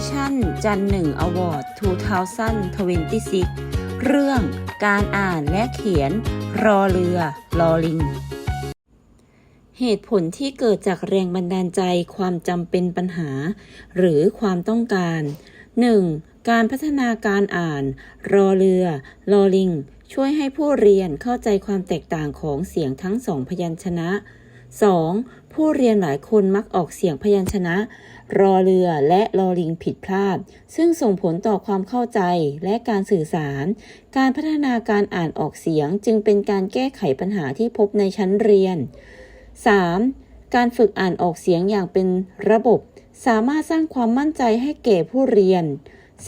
จันหนึ่งอวอร์ด2026 เรื่องการอ่านและเขียน รอเรือลอลิง เหตุผลที่เกิดจากแรงบันดาลใจ ความจำเป็นปัญหา หรือความต้องการ 1. การพัฒนาการอ่าน รอเรือลอลิง ช่วยให้ผู้เรียนเข้าใจความแตกต่างของเสียงทั้งสองพยัญชนะ 2. ผู้เรียนหลายคนมักออกเสียงพยัญชนะ รอเรือและลอลิงผิดพลาด ซึ่งส่งผลต่อความเข้าใจและการสื่อสาร การพัฒนาการอ่านออกเสียงจึงเป็นการแก้ไขปัญหาที่พบในชั้นเรียน 3. การฝึกอ่านออกเสียงอย่างเป็นระบบ สามารถสร้างความมั่นใจให้แก่ผู้เรียน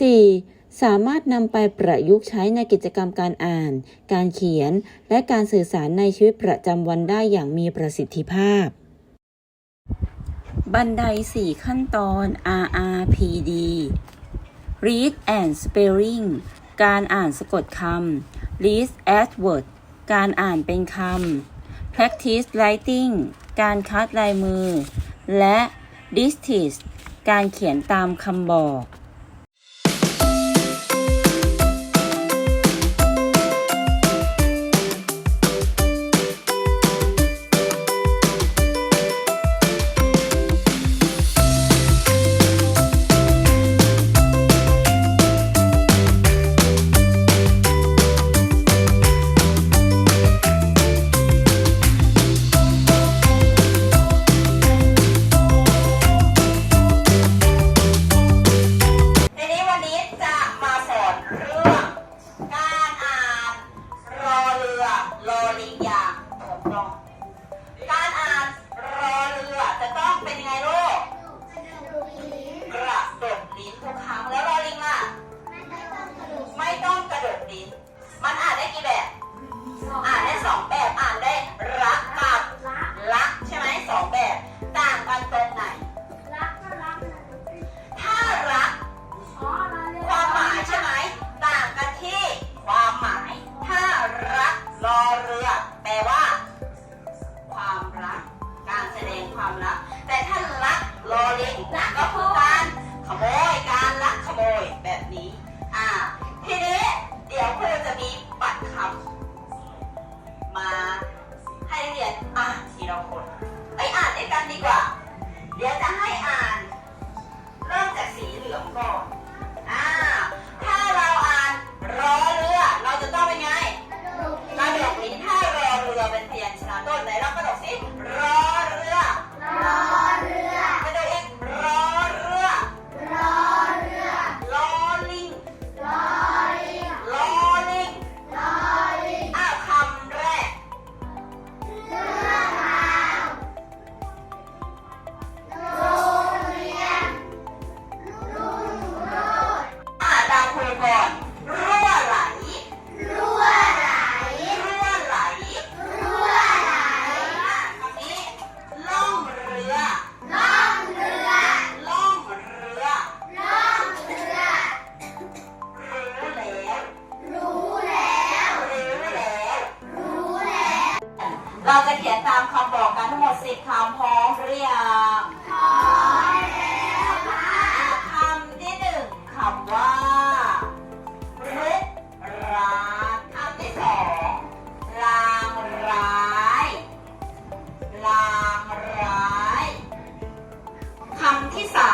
4. สามารถนำไปประยุกต์ใช้ในกิจกรรมการอ่าน การเขียน และการสื่อสารในชีวิตประจำวันได้อย่างมีประสิทธิภาพ บันได 4 ขั้นตอน RRPD Read and Spelling การอ่านสะกดคำ Read as word การอ่านเป็นคำ Practice Writing การคัดลายมือ และ Dictate การเขียนตามคำบอก การอ่านรอเรือจะต้องเป็นยังไงลูกกระดกลิ้นทุกครั้งแล้วรอลิงล่ะ ไม่ต้องกระดกลิ้น มันอ่านได้กี่แบบ ความรัก แต่ถ้ารักรอเลิงนะก็คือการขโมยการลักขโมยแบบนี้ อ่า ทีนี้เดี๋ยวเพื่อจะมีปัดคำมาให้นักเรียนอ่านทีละคนไปอ่านด้วยกันดีกว่า เดี๋ยวจะให้อ่าน ก่อนรั่วไหล รั่วไหล รั่วไหล รั่วไหลอะคำนี้ล่องเรือ ล่องเรือ ล่องเรือ ล่องเรือ รู้แล้วรู้แล้ว รู้แล้ว รู้แล้ว เราจะเขียนตามคำบอกกันทั้งหมดสิบคำพร้อมหรือยัง 披萨。